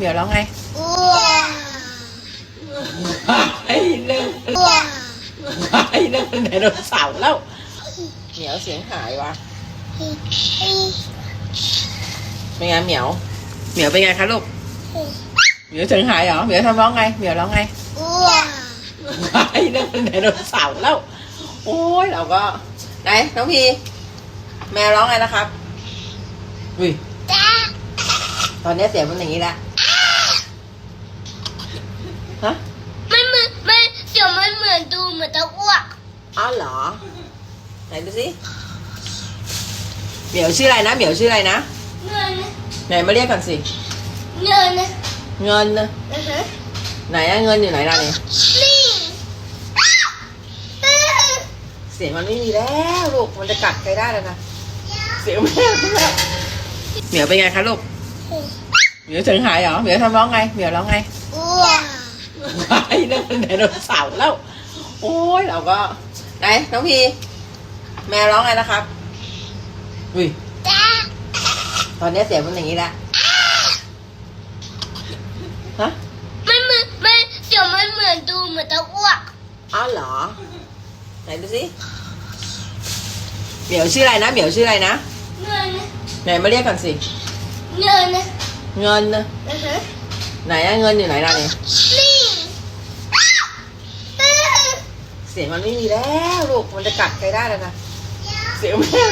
เหมียวร้องไงอ้วไอ้เรื่องอ้วไอ้เรื่องไดโนเสาร์แล้วเหมียวเสียงหายวะเป็นไงเหมียว เหมียวเป็นไงคะลูกเหมียวเสียงหายเหรอเหมียวทำร้องไงเหมียวร้องไงอ้วไอ้เรื่องไดโนเสาร์แล้วโอ้ยเราก็ไหนน้องพีแมวร้องไงนะครับอุ้ยจ้าตอนนี้เสียงมันอย่างนี้แล้ว ฮะไม่เหมือนไม่เดี๋ยวมันเหมือนดูเหมือนจะอ้วกอ้าวเหรอ ไหนดูสิเหมียวชื่ออะไรนะเหมียวชื่ออะไรนะเงินไหนมาเรียกก่อนสิ เงินเงินนะอือฮะไหนอะเงินอยู่ไหนล่ะเนี่ยนี่เสียงมันไม่มีแล้วลูกมันจะกัดใครได้แล้วนะเสียงแม่แล้วเหมียวเป็นไงคะลูกเหมียวเสียงหายเหรอเหมียวทำร้องไงเหมียวร้องไงอ้ว ไอ้เรื่องไดโนเสาร์แล้ว โอ้ยเราก็ ไหน น้องพี แมวร้องไงนะครับอุ้ยจ้าตอนนี้เสียงมันอย่างนี้แล้วฮะไม่เหมือนไม่เดี๋ยวมันเหมือนดูเหมือนจะอ้วกอ้าวเหรอ ไหนดูสิเหมียวชื่ออะไรนะเหมียวชื่ออะไรนะเงินไหนมาเรียกก่อนสิเงินเงินนะอือฮะไหนอะเงินอยู่ไหนล่ะเนี่ย นี่ เสียงมันไม่มีแล้วลูกมันจะกัดใครได้แล้วนะ เสียงแม่